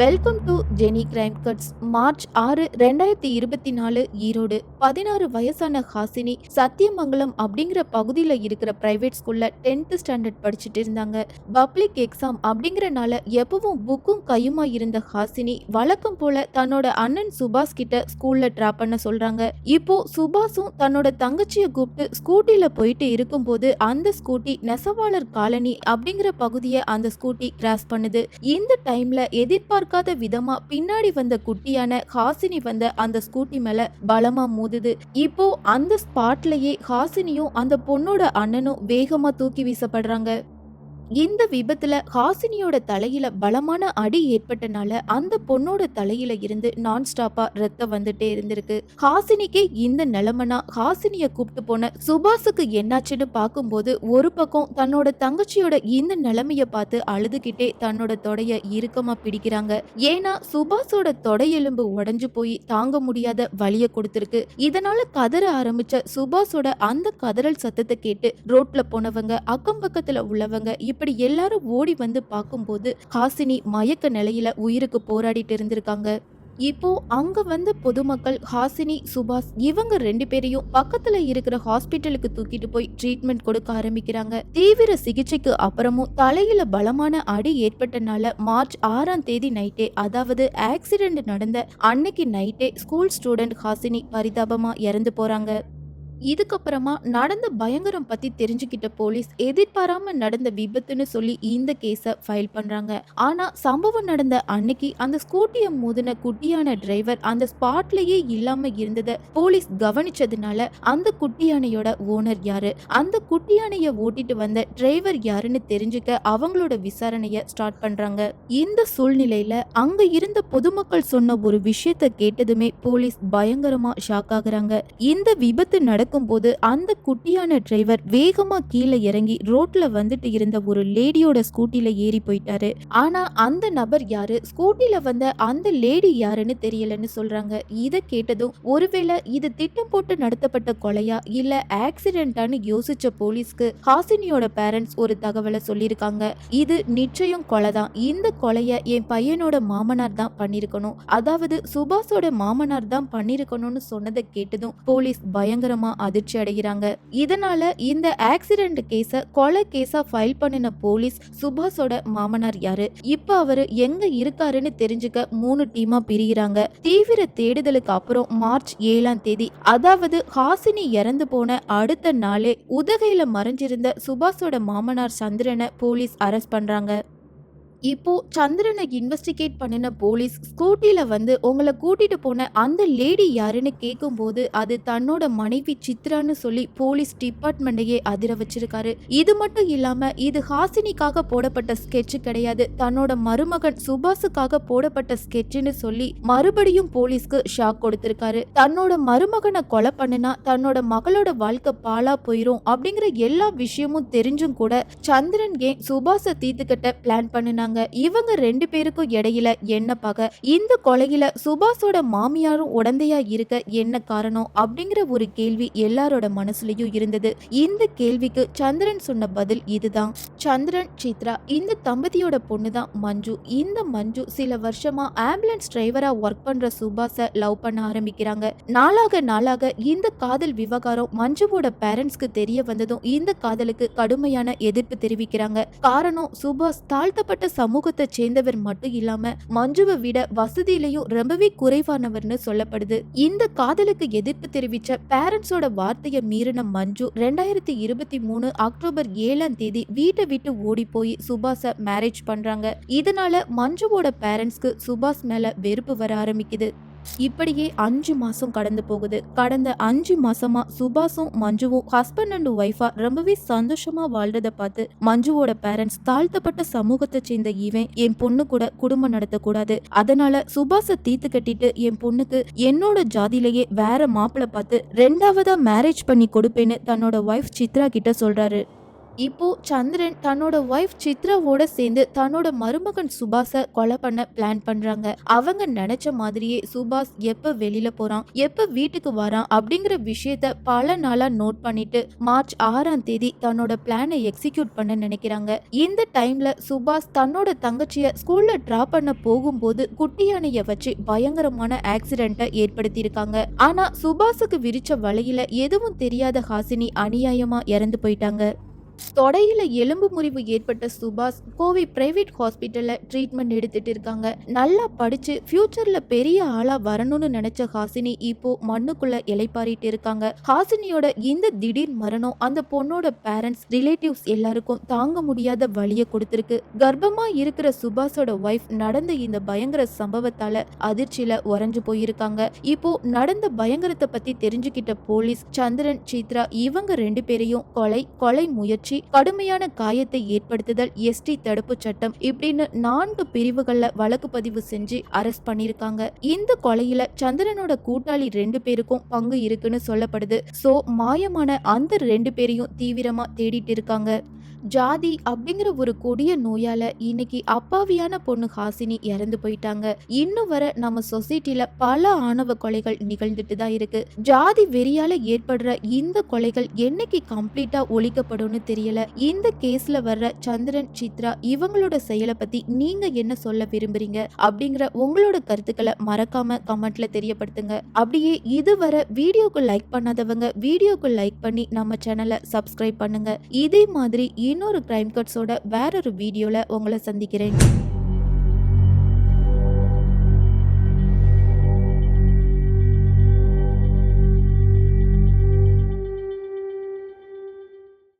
Welcome to Jenny crime cuts March ஆறு ரெண்டாயிரத்தி இருபத்தி நாலு ஈரோடு. பதினாறு வயசான ஹாசினி சத்தியமங்கலம் அப்படிங்கிற பகுதியில் இருக்கிற பிரைவேட் ஸ்கூல்ல டென்த் ஸ்டாண்டர்ட் படிச்சுட்டு இருந்தாங்க. பப்ளிக் எக்ஸாம் அப்படிங்கறனால எப்பவும் புக்கும் கையுமா இருந்த ஹாசினி வழக்கம் போல தன்னோட அண்ணன் சுபாஷ் கிட்ட ஸ்கூல்ல டிராப் பண்ண சொல்றாங்க. இப்போ சுபாஷும் தன்னோட தங்கச்சியை கூப்பிட்டு ஸ்கூட்டில போயிட்டு இருக்கும்போது அந்த ஸ்கூட்டி நெசவாளர் காலனி அப்படிங்கிற பகுதியை அந்த ஸ்கூட்டி கிராஸ் பண்ணுது. இந்த டைம்ல எதிர்பார்க்காத விதமா பின்னாடி வந்த குட்டியான ஹாசினி வந்த அந்த ஸ்கூட்டி மேல பலமா மோதுது. இப்போ அந்த ஸ்பாட்லயே ஹாசினியும் அந்த பொண்ணோட அண்ணனும் வேகமா தூக்கி வீசப்படுறாங்க. இந்த விபத்துல ஹாசினியோட தலையில பலமான அடி ஏற்பட்டனால அந்த பொண்ணோட தலையில இருந்து நான் ஸ்டாப்பா ரத்தம் வந்துட்டே இருந்திருக்கு. ஹாசினிக்கு இந்த நிலைமைனா ஹாசினிய கூப்பிட்டு போன சுபாஷுக்கு என்னாச்சுன்னு பார்க்கும்போது ஒரு பக்கம் தன்னோட தங்கச்சியோட இந்த நிலைமைய பார்த்து அழுதுகிட்டே தன்னோட தொடைய இறுக்கமா பிடிக்கிறாங்க. ஏன்னா சுபாஷோட தொடையெலும்பு உடஞ்சு போய் தாங்க முடியாத வழிய கொடுத்திருக்கு. இதனால கதற ஆரம்பிச்ச சுபாஷோட அந்த கதறல் சத்தத்தை கேட்டு ரோட்ல போனவங்க அக்கம் பக்கத்துல உள்ளவங்க இப்படி எல்லாரும் ஓடி வந்து பார்க்கும்போது ஹாசினி மயக்க நிலையில உயிருக்கு போராடிட்டு இருந்திருக்காங்க. இப்போ அங்க வந்த பொதுமக்கள் ஹாசினி சுபாஷ் இவங்க ரெண்டு பேரையும் பக்கத்துல இருக்கிற ஹாஸ்பிட்டலுக்கு தூக்கிட்டு போய் ட்ரீட்மெண்ட் கொடுக்க ஆரம்பிக்கிறாங்க. தீவிர சிகிச்சைக்கு அப்புறமும் தலையில பலமான அடி ஏற்பட்டனால மார்ச் ஆறாம் தேதி நைட்டே அதாவது ஆக்சிடென்ட் நடந்த அன்னைக்கு நைட்டே ஸ்கூல் ஸ்டூடெண்ட் ஹாசினி பரிதாபமா இறந்து போறாங்க. இதுக்கப்புறமா நடந்த பயங்கரம் பத்தி தெரிஞ்சுக்கிட்ட போலீஸ் எதிர்பாராம நடந்த விபத்துன்னு சொல்லி இந்த கேஸ ஃபைல் பண்றாங்க. ஆனா சம்பவம் நடந்த அன்னைக்கு அந்த ஸ்கூட்டியை மோதின குட்டியான டிரைவர் அந்த ஸ்பாட்லயே இல்லாம இருந்ததை போலீஸ் கவனிச்சதுனால அந்த குட்டியானையோட ஓனர் யாரு? அந்த குட்டியானைய ஓட்டிட்டு வந்த டிரைவர் யாருன்னு தெரிஞ்சுக்க அவங்களோட விசாரணைய ஸ்டார்ட் பண்றாங்க. இந்த சூழ்நிலையில அங்க இருந்த பொதுமக்கள் சொன்ன ஒரு விஷயத்த கேட்டதுமே போலீஸ் பயங்கரமா ஷாக் ஆகுறாங்க. இந்த விபத்து நட நடக்கும்போது அந்த குட்டியான டிரைவர் வேகமா கீழே இறங்கி ரோட்ல வந்துட்டு இருந்த ஒரு லேடியோட ஸ்கூட்டில ஏறி போயிட்டாரு. ஆனா அந்த நபர் யாரு? ஸ்கூட்டில வந்த அந்த லேடி யாருன்னு தெரியலன்னு சொல்றாங்க. இதை கேட்டதும் ஒருவேளை இது திட்டம் போட்டு நடத்தப்பட்ட கொலையா? இல்ல ஆக்சிடென்டான்னு யோசிச்ச போலீஸ்க்கு ஹாசினியோட பேரண்ட்ஸ் ஒரு தகவலை சொல்லியிருக்காங்க. இது நிச்சயம் கொலை தான் இந்த கொலைய என் பையனோட மாமனார் தான் பண்ணிருக்கணும் அதாவது சுபாஷோட மாமனார் தான் பண்ணிருக்கணும்னு சொன்னதை கேட்டதும் போலீஸ் பயங்கரமா அதிர்ச்சி அடைகிறாங்க இதனால இந்த ஆக்சிடென்ட் கேஸ கொலை கேஸா ஃபைல் பண்ணின போலீஸ் சுபாஷோட மாமனார் யாரு? இப்ப அவரு எங்க இருக்காருன்னு தெரிஞ்சுக்க மூணு டீமா பிரிகிறாங்க தீவிர தேடுதலுக்கு அப்புறம் மார்ச் ஏழாம் தேதி அதாவது ஹாசினி இறந்து போன அடுத்த நாளே உதகையில மறைஞ்சிருந்த சுபாஷோட மாமனார் சந்திரனை போலீஸ் அரெஸ்ட் பண்றாங்க. இப்போ சந்திரனை இன்வெஸ்டிகேட் பண்ணின போலீஸ் ஸ்கூட்டியில் வந்து உங்களை கூட்டிட்டு போன அந்த லேடி யாருன்னு கேட்கும்போது அது தன்னோட மனைவி சித்ரான்னு சொல்லி போலீஸ் டிபார்ட்மெண்டையே அதிர வச்சிருக்காரு. இது மட்டும் இல்லாம இது ஹாசினிக்காக போடப்பட்ட ஸ்கெட்ச் கிடையாது. தன்னோட மருமகன் சுபாஷுக்காக போடப்பட்ட ஸ்கெட்ச்னு சொல்லி மறுபடியும் போலீஸ்க்கு ஷாக் கொடுத்திருக்காரு. தன்னோட மருமகனை கொலை பண்ணுனா தன்னோட மகளோட வாழ்க்கை பாலா போயிரும் அப்படிங்கிற எல்லா விஷயமும் தெரிஞ்சும் கூட சந்திரன் ஏன் சுபாஷை தீர்த்துக்கிட்ட பிளான் பண்ணினாங்க இவங்க ரெண்டு பேருக்கும் இடையில என்ன பகை? இந்த கொலையில சுபாஷோட மாமியாரும் உடந்தையா இருக்க என்ன காரணம்? அப்படிங்கிற ஒரு கேள்வி எல்லாரோட மனசுலயும் இருந்தது. இந்த கேள்விக்கு சந்திரன் சொன்ன பதில் இதுதான். சந்திரன் சித்ரா இந்த தம்பதியோட பொண்ணு தான் மஞ்சு. இந்த மஞ்சு சில வருஷமா ஆம்புலன்ஸ் டிரைவரா ஒர்க் பண்ற சுபாஷை லவ் பண்ண ஆரம்பிக்கிறாங்க. நாளாக நாளாக இந்த காதல் விவகாரம் மஞ்சுவோட பேரண்ட்ஸ்க்கு தெரிய வந்ததும் இந்த காதலுக்கு கடுமையான எதிர்ப்பு தெரிவிக்கிறாங்க. காரணம் சுபாஷ் தாழ்த்தப்பட்ட சமூகத்தை சேர்ந்தவர் மட்டும் இல்லாம மஞ்சுவை விட வசதியிலையும் ரொம்பவே குறைவானவர்னு சொல்லப்படுது. இந்த காதலுக்கு எதிர்ப்பு தெரிவிச்ச பேரண்ட்ஸோட வார்த்தையை மீறின மஞ்சு ரெண்டாயிரத்தி இருபத்தி மூணு அக்டோபர் ஏழாம் தேதி வீட்டை விட்டு ஓடி போய் சுபாஷ மேரேஜ் பண்றாங்க. இதனால மஞ்சுவோட பேரண்ட்ஸ்க்கு சுபாஷ் மேல வெறுப்பு வர ஆரம்பிக்குது. இப்படியே அஞ்சு மாசம் கடந்து போகுது. கடந்த அஞ்சு மாசமா சுபாஷும் மஞ்சுவும் ஹஸ்பண்ட் அண்ட் ஒய்ஃபா ரொம்பவே சந்தோஷமா வாழ்றத பார்த்து மஞ்சுவோட பேரண்ட்ஸ் தாழ்த்தப்பட்ட சமூகத்தை சேர்ந்த இவன் என் பொண்ணு கூட குடும்பம் நடத்தக்கூடாது. அதனால சுபாஷை தீத்து கட்டிட்டு என் பொண்ணுக்கு என்னோட ஜாதியிலேயே வேற மாப்பிள்ள பார்த்து ரெண்டாவதா மேரேஜ் பண்ணி கொடுப்பேன்னு தன்னோட ஒய்ஃப் சித்ரா கிட்ட சொல்றாரு. இப்போ சந்திரன் தன்னோட ஒய்ஃப் சித்ராவோட சேர்ந்து தன்னோட மருமகன் சுபாஷ கொலை பண்ண பிளான் பண்றாங்க. அவங்க நினைச்ச மாதிரியே சுபாஷ் எப்ப வெளியில போறான் எப்ப வீட்டுக்கு வரான் அப்படிங்கிற விஷயத்த பல நாளா நோட் பண்ணிட்டு மார்ச் ஆறாம் தேதி தன்னோட பிளானை எக்ஸிக்யூட் பண்ண நினைக்கிறாங்க. இந்த டைம்ல சுபாஷ் தன்னோட தங்கச்சிய ஸ்கூல்ல டிராப் பண்ண போகும்போது குட்டி யானைய வச்சு பயங்கரமான ஆக்சிடென்ட்டை ஏற்படுத்தியிருக்காங்க. ஆனா சுபாஷுக்கு விரிச்ச வலையில எதுவும் தெரியாத ஹாசினி அநியாயமா இறந்து போயிட்டாங்க. தொடையில எலும்பு முறிவு ஏற்பட்ட சுபாஷ் கோவை பிரைவேட் ஹாஸ்பிட்டல்ல ட்ரீட்மெண்ட் எடுத்துட்டு இருக்காங்க. நல்லா படிச்சு ஃபியூச்சர்ல பெரிய ஆளா வரணும்னு நினைச்ச ஹாசினி இப்போ மண்ணுக்குள்ள இலைப்பாரிட்டு இருக்காங்க. ஹாசினியோட இந்த திடீர் மரணம் அந்த பொண்ணோட பேரண்ட்ஸ் ரிலேட்டிவ்ஸ் எல்லாருக்கும் தாங்க முடியாத வழியை கொடுத்துருக்கு. கர்ப்பமா இருக்கிற சுபாஷோட ஒய்ஃப் நடந்த இந்த பயங்கர சம்பவத்தால அதிர்ச்சியில உறைஞ்சு போயிருக்காங்க. இப்போ நடந்த பயங்கரத்தை பத்தி தெரிஞ்சுக்கிட்ட போலீஸ் சந்திரன் சித்ரா இவங்க ரெண்டு பேரையும் கொலை கொலை முயற்சி கடுமையான காயத்தை ஏற்படுத்துதல் எஸ்டி தடுப்பு சட்டம் இப்படின்னு நான்கு பிரிவுகள்ல வழக்கு பதிவு செஞ்சு அரெஸ்ட் பண்ணிருக்காங்க. இந்த கொலையில சந்திரனோட கூட்டாளி ரெண்டு பேருக்கும் பங்கு இருக்குன்னு சொல்லப்படுது. சோ மாயமான அந்த ரெண்டு பேரையும் தீவிரமா தேடிட்டு இருக்காங்க. ஜாதி அப்படிங்கிற ஒரு கொடிய நோயால இன்னைக்கு அப்பாவியான பொண்ணு ஹாசினி இறந்து போயிட்டாங்க. இன்னும் வர நம்ம சொசைட்டில பல ஆணவ கொலைகள் நிகழ்ந்துட்டு தான் இருக்கு. ஜாதி வெறியால ஏற்படுற இந்த கொலைகள் என்னைக்கு கம்ப்ளீட்டா ஒழிக்கப்படும்னு தெரியல. இந்த கேஸ்ல வர்ற சந்திரன் சித்ரா இவங்களோட செயலை பத்தி நீங்க என்ன சொல்ல விரும்புறீங்க அப்படிங்கிற உங்களோட கருத்துக்களை மறக்காம கமெண்ட்ல தெரியப்படுத்துங்க. அப்படியே இதுவரை வீடியோக்கு லைக் பண்ணாதவங்க வீடியோக்கு லைக் பண்ணி நம்ம சேனலை சப்ஸ்கிரைப் பண்ணுங்க. இதே மாதிரி இன்னொரு கிரைம் கட்ஸோட வேறொரு வீடியோவில் உங்களை சந்திக்கிறேன்.